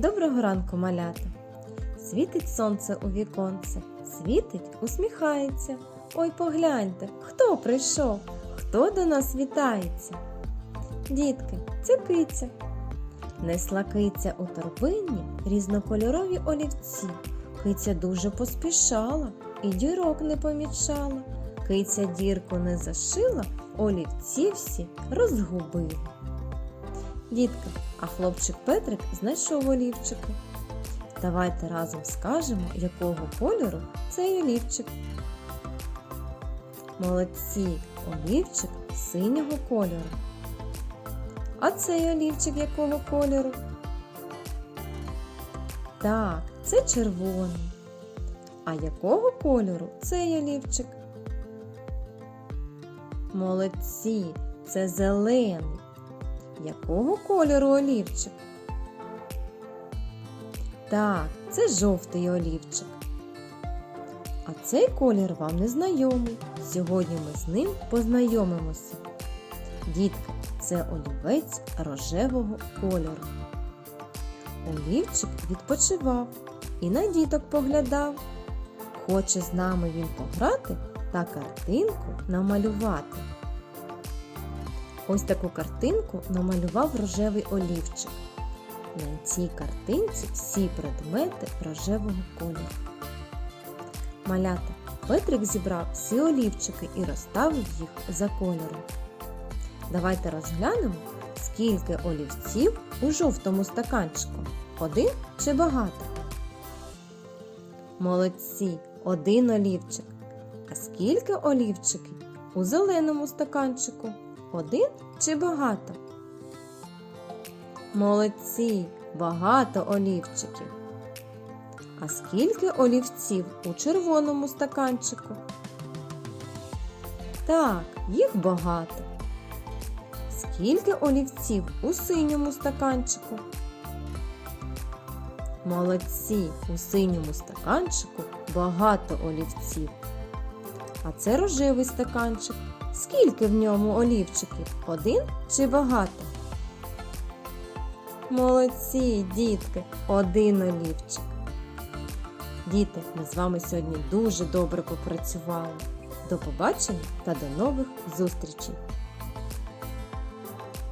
Доброго ранку, малята! Світить сонце у віконце, світить, усміхається. Ой, погляньте, хто прийшов, хто до нас вітається. Дітки, це киця. Несла киця у торбині різнокольорові олівці. Киця дуже поспішала і дірок не помічала. Киця дірку не зашила, олівці всі розгубила. Дітка, а хлопчик Петрик знайшов олівчики. Давайте разом скажемо, якого кольору цей олівчик. Молодці, олівчик синього кольору. А цей олівчик якого кольору? Так, це червоний. А якого кольору цей олівчик? Молодці, це зелений. Якого кольору олівчик? Так, це жовтий олівчик. А цей колір вам не знайомий. Сьогодні ми з ним познайомимося. Дітки, це олівець рожевого кольору. Олівчик відпочивав і на діток поглядав. Хоче з нами він пограти та картинку намалювати. Ось таку картинку намалював рожевий олівчик. На цій картинці всі предмети рожевого кольору. Малята Петрик зібрав всі олівчики і розставив їх за кольором. Давайте розглянемо, скільки олівців у жовтому стаканчику. Один чи багато? Молодці, один олівчик. А скільки олівчиків у зеленому стаканчику? Один чи багато? Молодці, багато олівчиків. А скільки олівців у червоному стаканчику? Так, їх багато. Скільки олівців у синьому стаканчику? Молодці, у синьому стаканчику багато олівців. А це рожевий стаканчик. Скільки в ньому олівчиків? Один чи багато? Молодці, дітки, один олівчик. Діти, ми з вами сьогодні дуже добре попрацювали. До побачення та до нових зустрічей!